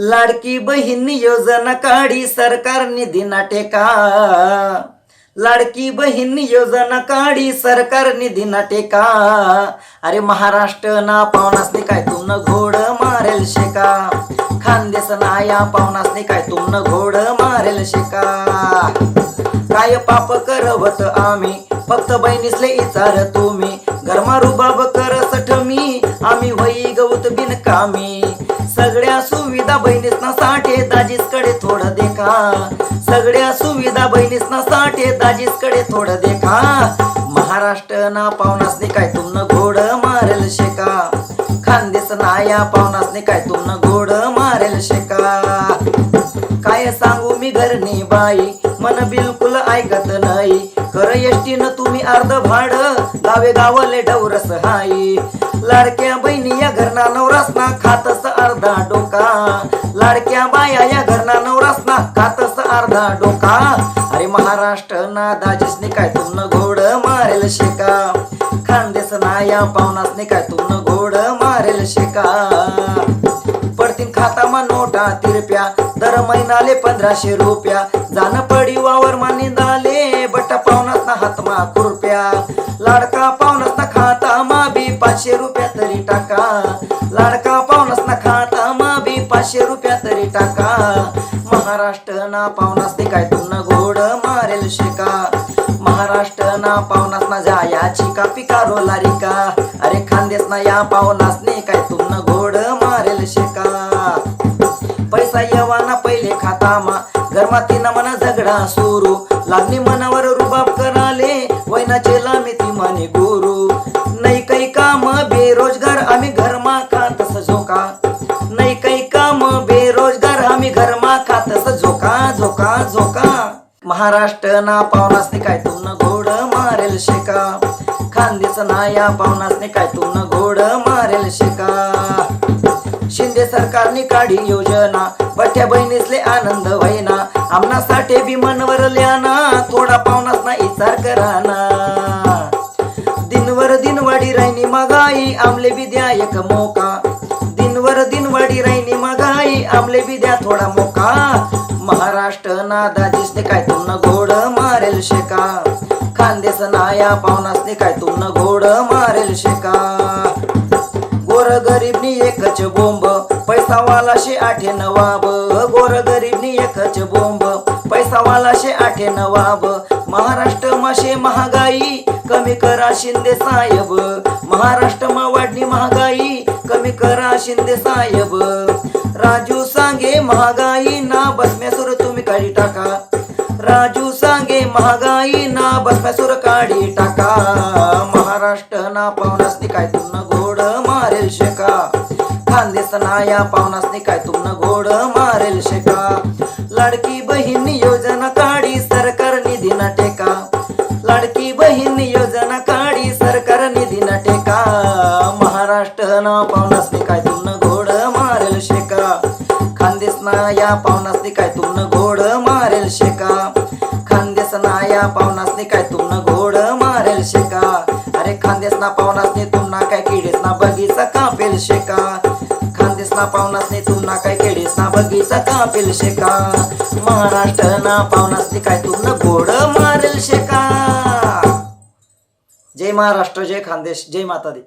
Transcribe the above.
लाडकी बहीण योजना काढी सरकार निधी टेका. लाडकी बहीण योजना काढी सरकार निधी ना टेका. अरे महाराष्ट्र ना पावनासने काय तुमनं घोड मारेल शेका. खानदेश ना या पावनासने काय तुमनं घोड मारेल शेका. काय पाप करवत आम्ही फक्त बहिणीसले इचार तुम्ही. गरमा रुबाब करसठ मी आम्ही होई गवत बिनकामी कामी. बहिणीसना साठे दाजीसकडे थोडं देखा. सगळ्या सुविधा बहिणीसना साठे दाजीसकडे थोडं देखा. महाराष्ट्र ना पावनासने काय तुमनं घोड मारेल शेका. खानदेस ना या पावनासने काय तुमनं घोड मारेल शेका. काय सांगू मी घरनी बाई मन बिलकुल ऐकत नाही. कर न तुम्ही अर्ध भाड गावे गावले डवरस हाई. लाडक्या बहिणी या घरना नवरासना खातस अर्धा डो लाडक्या बाया या घरना नवरासना खातस अर्धा डोका? अरे महाराष्ट्र ना दाजीसने काय तुमनं घोड मारेल शेका? खानदेश ना या पावनासने काय तुमनं घोड मारेल शेका? पडतीन खातामा नोटा तिरप्या दर महिनाले पंधराशे रुपया. जाण पडी वावर मानी दाले बटा पावनात ना हातमा कुरप्या लाडका पावनात ना खाता मा बी पाचशे रुपया तरी टाका. लाडका टाका महाराष्ट्र ना पावनास ते काय तुमनं गोड मारेल शेका. महाराष्ट्र ना पावनास ना जा याची का पिकारो लारिका अरे खानदेस ना या पावनास ने काय तुमनं गोड मारेल शेका. पैसा यवाना पहिले खाता मा गरमाती ना मना झगडा सुरू. लागणी मनावर रुबाब कराले वैनाचे लामिती माने गुरु. नाही काही काम बेरोजगार आम्ही घरमा तस झोका. नाही काही महाराष्ट्र ना पावनासने काय तुमनं घोड मारेल शेका. खानदेस ना या पावनासने काय तुमनं घोड मारेल शेका. शिंदे सरकारने काढी योजना पठ्या बहिणीसले आनंद व्हायना. आमनासाठी बी मनवर ल्याना थोडा पावनास ना इचार कराना. दिनवर दिन वाढी राहिनी महागाई आमले बी द्या एक मोका. दिनवर दिन वाढी राहिनी महागाई आमले बी द्या थोडा मोका. महाराष्ट्र ना दाजीसने काय मारेल शेका. खानदेश ना या काय तुमनं घोड मारेल शेका. गोर गरीबनी एकच बोंब पैसा वाला आठे नवाब गोर गरीबनी एकच बोंब पैसा आठे नवाब महाराष्ट्र माशे महागाई कमी करा शिंदे साहेब. महाराष्ट्र मा वाढली महागाई कमी करा शिंदे साहेब. राजू सांगे महागाई ना बसम्यासुर तुम्ही काढी टाका. राजू सांगे महागाई ना बसम्यासुर काढी टाका. महाराष्ट्र ना पावनासनी काय तुमनं घोड मारेल शेका. खानदेस ना या पावनासनी काय तुमनं घोड मारेल शेका. लाडकी बहीण योजना काढी सरकार निधी ना टेका. लाडकी बहीण योजना काढी सरकार निधी ना टेका. महाराष्ट्र ना पावनासनी काय तुमनं ना या काय तुमनं घोड मारेल शेका. खानदेश ना या काय तुमनं घोड मारेल शेका. अरे खानदेश ना पावनासनी तुमना काय किडीस ना बगीचा कापेल शेका. खानदेश ना पावनासनी तुमना काय किडीस ना बगीचा कापेल शेका. महाराष्ट्र ना पावनासनी काय तुमनं घोड मारेल शेका. जय महाराष्ट्र जय खानदेश जय माता दी.